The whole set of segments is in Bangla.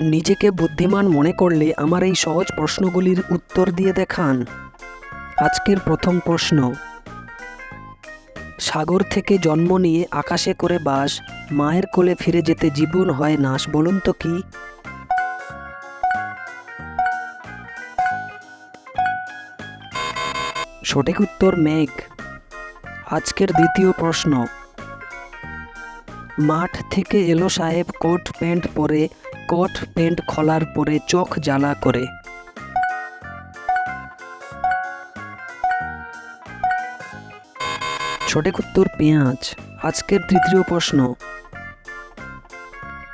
নিজেকে বুদ্ধিমান মনে করলে আমার এই সহজ প্রশ্নগুলির উত্তর দিয়ে দেখান। আজকের প্রথম প্রশ্ন। সাগর থেকে জন্ম নিয়ে আকাশে করে বাস, মায়ের কোলে ফিরে যেতে জীবন হয় নাশ, বলুন তো কি? সঠিক উত্তর মেঘ। আজকের দ্বিতীয় প্রশ্ন। মাঠ থেকে এলো সাহেব কোট, প্যান্ট পরে কোট প্যান্ট খোলার পরে চোখ জ্বালা করে। সঠিক উত্তর পেঁয়াজ। আজকের তৃতীয় প্রশ্ন।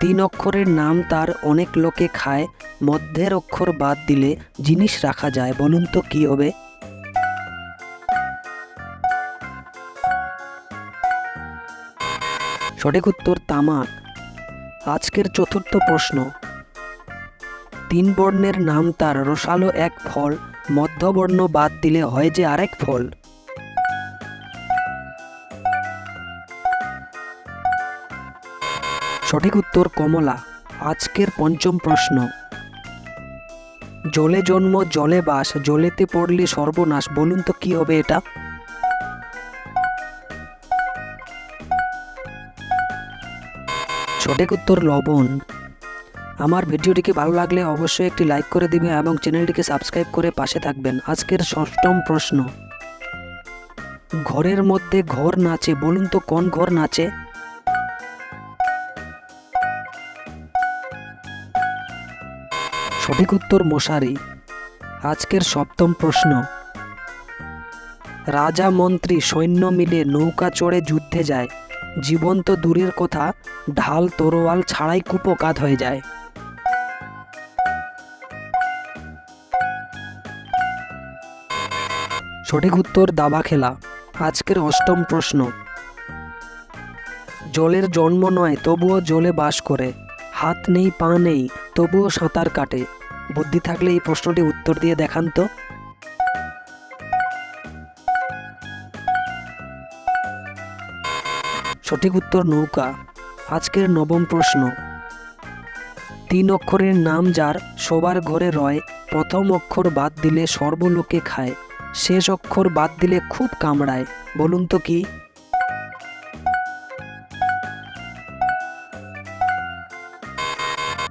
তিন অক্ষরের নাম তার অনেক লোকে খায়, মধ্যের অক্ষর বাদ দিলে জিনিস রাখা যায়, বলুন তো কি হবে? সঠিক উত্তর তামাক। আজকের চতুর্থ প্রশ্ন। তিন বর্ণের নাম তার রসালো এক ফল, মধ্যবর্ণ বাদ দিলে হয় যে আরেক ফল। সঠিক উত্তর কমলা, আজকের পঞ্চম প্রশ্ন। জলে জন্ম, জলে বাস, জলেতে পড়লে সর্বনাশ, বলুন তো কি হবে এটা? সঠিক উত্তর লবণ। আমার ভিডিওটিকে ভালো লাগলে অবশ্যই একটি লাইক করে দিবে এবং চ্যানেলটিকে সাবস্ক্রাইব করে পাশে থাকবেন। আজকের ষষ্ঠম প্রশ্ন। ঘরের মধ্যে ঘর নাচে, বলুন তো কোন ঘর নাচে? সঠিক উত্তর মশারি। আজকের সপ্তম প্রশ্ন। রাজা মন্ত্রী সৈন্য মিলে নৌকা চড়ে যুদ্ধে যায়। জীবন্ত দূরের কথা ঢাল তরোয়াল ছাড়াই কুপকাত হয়ে যায়। সঠিক উত্তর দাবা খেলা। আজকের অষ্টম প্রশ্ন। জলের জন্ম নয়, তবুও জলে বাস করে। হাত নেই, পা নেই, তবুও সাঁতার কাটে। বুদ্ধি থাকলে এই প্রশ্নটি উত্তর দিয়ে দেখান তো। সঠিক উত্তর নৌকা। আজকের নবম প্রশ্ন। তিন অক্ষরের নাম যার সবার ঘরে রয়, প্রথম অক্ষর বাদ দিলে সর্বলোকে খায়, শেষ অক্ষর বাদ দিলে খুব কামড়ায়, বলুন তো কি?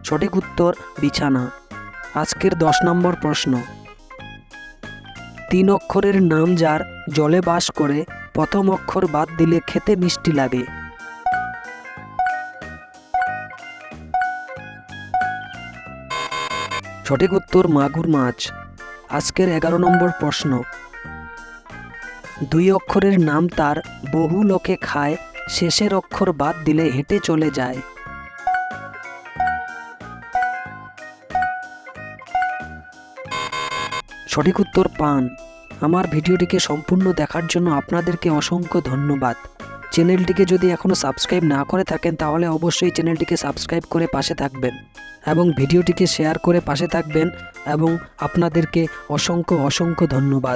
সঠিক উত্তর বিছানা। আজকের দশ নম্বর প্রশ্ন। তিন অক্ষরের নাম যার জলে বাস করে প্রথম অক্ষর বাদ দিলে খেতে মিষ্টি লাগে। সঠিক উত্তর মাগুর মাছ। আজকের এগারো নম্বর প্রশ্ন। দুই অক্ষরের নাম তার, বহু লোকে খায়, শেষের অক্ষর বাদ দিলে হেঁটে চলে যায়। সঠিক উত্তর পান। আমার ভিডিওটিকে সম্পূর্ণ দেখার জন্য আপনাদেরকে অসংখ্য ধন্যবাদ। চ্যানেলটিকে যদি এখনও সাবস্ক্রাইব না করে থাকেন, তাহলে অবশ্যই চ্যানেলটিকে সাবস্ক্রাইব করে পাশে থাকবেন এবং ভিডিওটিকে শেয়ার করে পাশে থাকবেন এবং আপনাদেরকে অসংখ্য অসংখ্য ধন্যবাদ।